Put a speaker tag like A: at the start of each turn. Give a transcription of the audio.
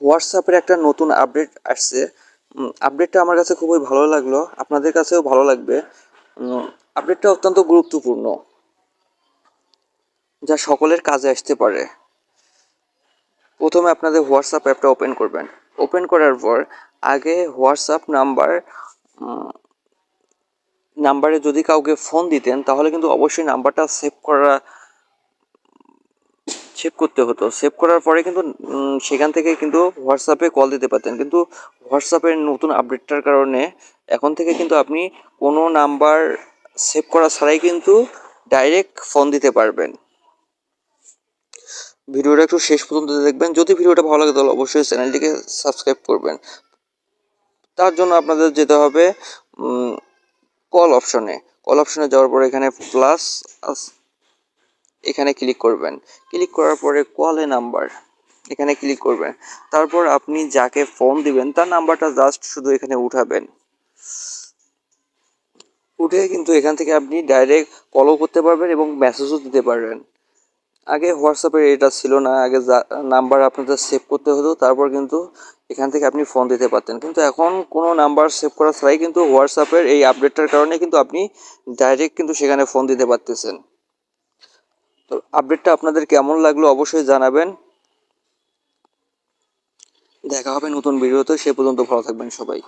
A: হোয়াটসঅ্যাপের একটা নতুন আপডেট আসছে। আপডেটটা আমার কাছে খুবই ভালো লাগল। আপনাদের কাছেও ভালো লাগবে। আপডেটটা অত্যন্ত গুরুত্বপূর্ণ। যা সকলের কাজে আসতে পারে। প্রথমে আপনাদের হোয়াটসঅ্যাপ অ্যাপটা ওপেন করবেন। ওপেন করার পর আগে হোয়াটসঅ্যাপ নাম্বার নাম্বারে যদি কাউকে ফোন দিতেন, তাহলে কিন্তু অবশ্যই নাম্বারটা সেভ করা সেভ করতে হতো। সেভ করার পরে কিন্তু সেখান থেকে কিন্তু হোয়াটসঅ্যাপে কল দিতে পারতেন। কিন্তু হোয়াটসঅ্যাপের নতুন আপডেটটার কারণে এখন থেকে কিন্তু আপনি কোনো নাম্বার সেভ করা ছাড়াই কিন্তু ডাইরেক্ট ফোন দিতে পারবেন। ভিডিওটা একটু শেষ পর্যন্ত দেখবেন। যদি ভিডিওটা ভালো লাগে তাহলে অবশ্যই চ্যানেলটিকে সাবস্ক্রাইব করবেন। তার জন্য আপনাদের যেতে হবে কল অপশনে কল অপশনে যাওয়ার পরে এখানে প্লাস এখানে ক্লিক করবেন। ক্লিক করার পরে কলে নাম্বার এখানে ক্লিক করবেন। তারপর আপনি যাকে ফোন দিবেন, তার নাম্বারটা জাস্ট শুধু এখানে উঠাবেন। উঠে কিন্তু এখান থেকে আপনি ডাইরেক্ট কলও করতে পারবেন এবং মেসেজও দিতে পারবেন। আগে হোয়াটসঅ্যাপে এটা ছিল না, আগে নাম্বার আপনাদের সেভ করতে হতো, তারপর কিন্তু এখান থেকে আপনি ফোন দিতে পারতেন। কিন্তু এখন কোনো নাম্বার সেভ করা ছাড়াই কিন্তু হোয়াটসঅ্যাপের এই আপডেটটার কারণে কিন্তু আপনি ডাইরেক্ট কিন্তু সেখানে ফোন দিতে পারতেছেন। তো আপডেটটা আপনাদের কেমন লাগল অবশ্যই জানাবেন। দেখা হবে নতুন ভিডিওতে, সে পর্যন্ত ভালো থাকবেন সবাই।